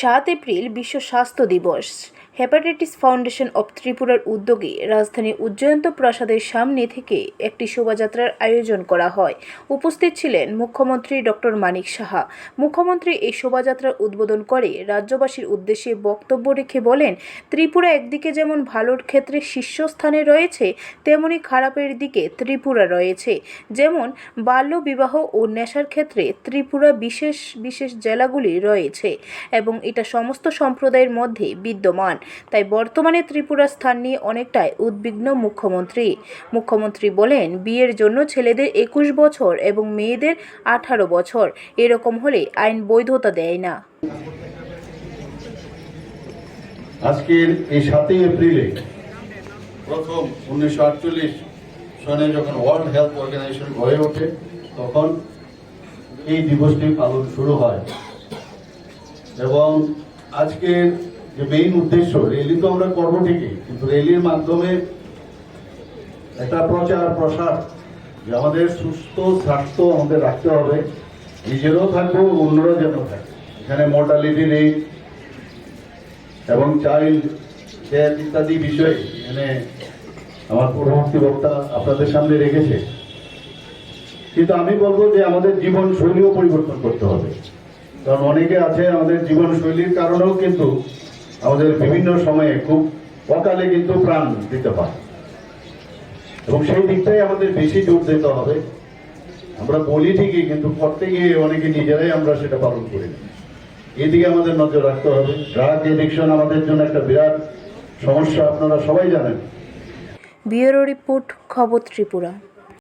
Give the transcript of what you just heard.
সাত এপ্রিল বিশ্ব স্বাস্থ্য দিবস। হেপাটাইটিস ফাউন্ডেশন অব ত্রিপুরার উদ্যোগে রাজধানী উজ্জয়ন্ত প্রাসাদের সামনে থেকে একটি শোভাযাত্রার আয়োজন করা হয়। উপস্থিত ছিলেন মুখ্যমন্ত্রী ডক্টর মানিক সাহা। মুখ্যমন্ত্রী এই শোভাযাত্রার উদ্বোধন করে রাজ্যবাসীর উদ্দেশ্যে বক্তব্য রেখে বলেন, ত্রিপুরা একদিকে যেমন ভালোর ক্ষেত্রে শীর্ষস্থানে রয়েছে, তেমনি খারাপের দিকে ত্রিপুরা রয়েছে। যেমন বাল্যবিবাহ ও নেশার ক্ষেত্রে ত্রিপুরা বিশেষ বিশেষ জেলাগুলি রয়েছে এবং এটা সমস্ত সম্প্রদায়ের মধ্যে বিদ্যমান। তাই বর্তমানে ত্রিপুরার স্থান নিয়ে অনেকটাই উদ্বিগ্ন মুখ্যমন্ত্রী। মুখ্যমন্ত্রী বলেন, বিয়ের জন্য ছেলেদের একুশ বছর এবং মেয়েদের আঠারো বছর। এরকম হলে আইন বৈধতা দেয় না। আজকের এই সাতই এপ্রিলে প্রথম উনিশশো আটচল্লিশ সনে যখন ওয়ার্ল্ড হেলথ অর্গানাইজেশন গড়ে ওঠে, তখন এই দিবসটি পালন শুরু হয়। এবং আজকের যে মেইন উদ্দেশ্য রেলি তো আমরা করব ঠিকই, কিন্তু রেলির মাধ্যমে একটা প্রচার, প্রসার যে আমাদের সুস্থ, স্বাস্থ্য আমাদের রাখতে হবে, নিজেরও থাকব, অন্যরা যেন থাকে। এখানে মর্টালিটি রেট এবং চাইল্ড ডেথ ইত্যাদি বিষয়ে এখানে আমার পূর্ববর্তী বক্তা আপনাদের সামনে রেখেছে। কিন্তু আমি বলব যে আমাদের জীবন শৈলীও পরিবর্তন করতে হবে। কারণ অনেকে আছে আমাদের জীবন শৈলীর কারণেও কিন্তু আমাদের বিভিন্ন সময়ে খুব অকালে কিন্তু প্রাণ দিতে পারে এবং সেই দিকটাই আমাদের বেশি জোর দিতে হবে। আমরা বলি ঠিকই, কিন্তু করতে গিয়ে অনেকে নিজেরাই আমরা সেটা পালন করি না। এদিকে আমাদের নজর রাখতে হবে। ড্রাগ এডিকশন আমাদের জন্য একটা বিরাট সমস্যা, আপনারা সবাই জানেন। ব্যুরো রিপোর্ট, খবর ত্রিপুরা।